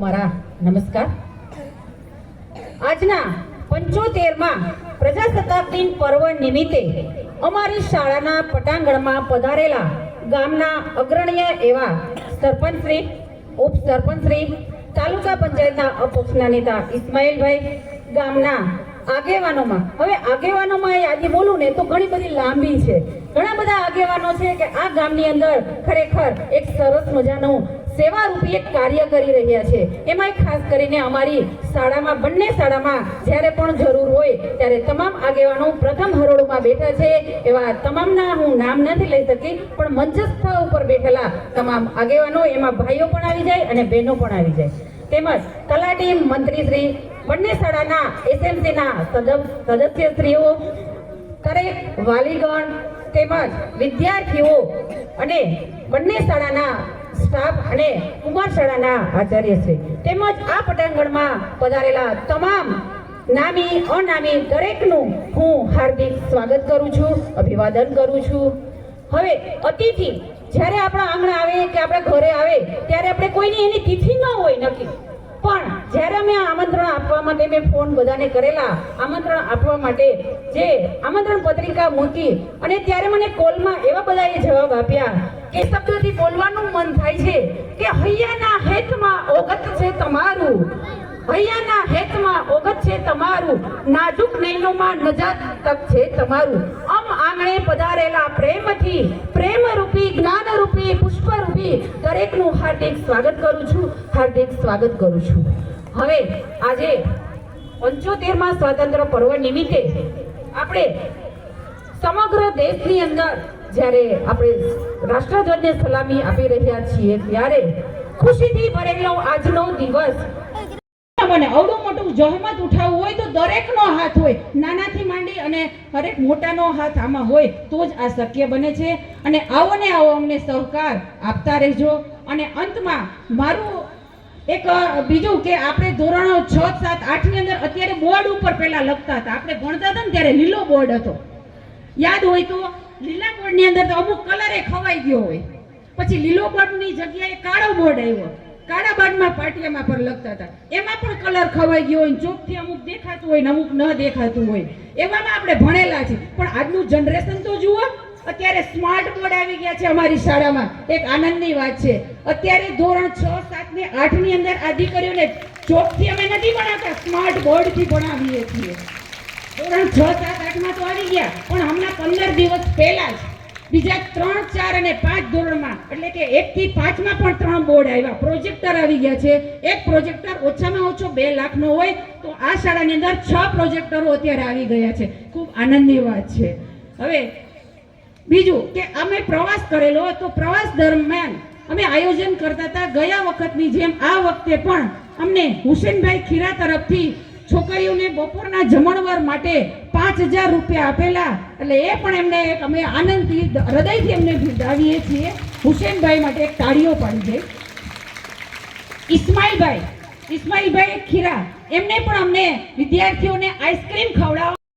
મારા નમસ્કાર. આજના પંચોતેરમાં પ્રજાસત્તાક દિન પર્વ નિમિત્તે અમારી શાળાના પટાંગણમાં પધારેલા ગામના અગ્રણીય એવા સરપંચશ્રી ઉપસરપંચશ્રી તાલુકા પંચાયતના અપક્ષના નેતા ઇસ્માઇલભાઈ ગામના આગેવાનોમાં. હવે આગેવાનોમાં યાદી બોલું ને તો ઘણી બધી લાંબી છે. ઘણા બધા આગેવાનો છે કે આ ગામની અંદર ખરેખર એક સરસ મજાનું સેવારૂપી એક કાર્ય કરી રહ્યા છે. એમાંય ખાસ કરીને અમારી શાળામાં, બંને શાળામાં જ્યારે પણ જરૂર હોય ત્યારે તમામ આગેવાનો પ્રથમ હરોળમાં બેઠા છે. એવા તમામના હું નામ નથી લઈ શકી, પણ મંચસ્થ ઉપર બેઠેલા તમામ આગેવાનો, એમાં ભાઈઓ પણ આવી જાય અને બહેનો પણ આવી જાય. તેમજ તલાટી મંત્રીશ્રી બંને શાળાના એસએમસીના સદસ્યશ્રીઓ દરેક વાલીગણ તેમજ વિદ્યાર્થીઓ અને બંને શાળાના સ્ટાફ અને કુમાર આચાર્ય આચાર્યશ્રી તેમજ આ પટાંગણમાં પધારેલા તમામ નામી, અનામી દરેકનું હું હાર્દિક સ્વાગત કરું છું, અભિવાદન કરું છું. હવે અતિથિ, જ્યારે આપણા આંગણે આવે કે આપણા ઘરે આવે, ત્યારે આપણે કોઈની એની તિથિ ન હોય નક્કી. પણ જ્યારે અમે આમંત્રણ આપવા માટે મેં ફોન બધાને કરેલા, આમંત્રણ આપવા માટે જે આમંત્રણ પત્રિકા મૂકી અને ત્યારે મને કોલમાં એવા બધાએ જવાબ આપ્યા કે શબ્દથી બોલવાનું મન થાય છે કે હૈયાના હેતમાં ઓગત છે તમારું. હૈયાના હેતમાં ઓગત છે તમારું. નાજુક નૈનોમાં નજાત તક છે તમારું. આમ આંગણે પધારેલા પ્રેમથી, પ્રેમરૂપી, જ્ઞાનરૂપી, પુષ્પરૂપી દરેકનું હાર્દિક સ્વાગત કરું છું, હાર્દિક સ્વાગત કરું છું. હવે આજે પંચોતેરમાં સ્વાતંત્ર્ય પર્વ નિમિત્તે આપણે સમગ્ર દેશની અંદર જ્યારે આપણે રાષ્ટ્રધ્વજને સલામી આપી રહ્યા છીએ, ત્યારે ખુશીથી ભરેલો આજનો દિવસ. મને અવડું મોટું જહેમત ઉઠાવવું હોય તો દરેકનો હાથ હોય. નાનાથી માંડી અને હરેક મોટાનો હાથ આમાં હોય તો જ આ શક્ય બને છે. અને આવો ને આવો અમને સહકાર આપતા રહેજો. અને અંતમાં મારું એક બીજું કે આપણે ધોરણો છ, સાત, આઠની અંદર અત્યારે બોર્ડ ઉપર પહેલાં લખતા હતા. આપણે ભણતા હતા ને ત્યારે લીલો બોર્ડ હતો. યાદ હોય તો લીલા બોર્ડની અંદર તો અમુક કલરે ખવાઈ ગયો હોય. પછી લીલો બોર્ડની જગ્યાએ કાળો બોર્ડ આવ્યો. કાળા બોર્ડમાં પાટિયામાં પર લખતા હતા. એમાં પણ કલર ખવાઈ ગયો હોય ચોકથી અમુક દેખાતું હોય ને અમુક ન દેખાતું હોય. એવામાં આપણે ભણેલા છે પણ આજનું જનરેશન તો જુઓ, અત્યારે સ્માર્ટ બોર્ડ આવી ગયા છે અમારી શાળામાં. એક આનંદની વાત છે. અત્યારે ધોરણ છ, સાત ને આઠની અંદર આ દીકરીઓને ચોકથી અમે નથી ભણાવતા સ્માર્ટ બોર્ડથી ભણાવીએ છીએ. ધોરણ છ, સાત, આઠમાં તો આવી ગયા, પણ હમણાં પંદર દિવસ પહેલા જ બીજા ત્રણ, ચાર અને પાંચ ધોરણમાં, એટલે કે એક થી પાંચમાં પણ ત્રણ બોર્ડ આવ્યા. પ્રોજેક્ટર આવી ગયા છે. એક પ્રોજેક્ટર ઓછામાં ઓછો બે લાખનો હોય, તો આ શાળાની અંદર છ પ્રોજેક્ટરો અત્યારે આવી ગયા છે. ખૂબ આનંદની વાત છે. હવે, બીજું કે અમે પ્રવાસ કરેલો તો પ્રવાસ દરમિયાન અમે આયોજન કરતા હતા. ગયા વખતની જેમ આ વખતે પણ અમને હુસેનભાઈ ખીરા તરફથી છોકરીઓને બપોરના જમણવાર માટે પાંચ હજાર રૂપિયા આપેલા. એટલે એ પણ એમને એક અમે આનંદથી, હૃદયથી એમને બિરદાવીએ છીએ. હુસેનભાઈ માટે એક તાળીઓ પાડી દે ઇસ્માઇલભાઈ ઇસ્માઇલભાઈ ખીરા. એમને પણ અમને વિદ્યાર્થીઓને આઈસ્ક્રીમ ખવડાવવા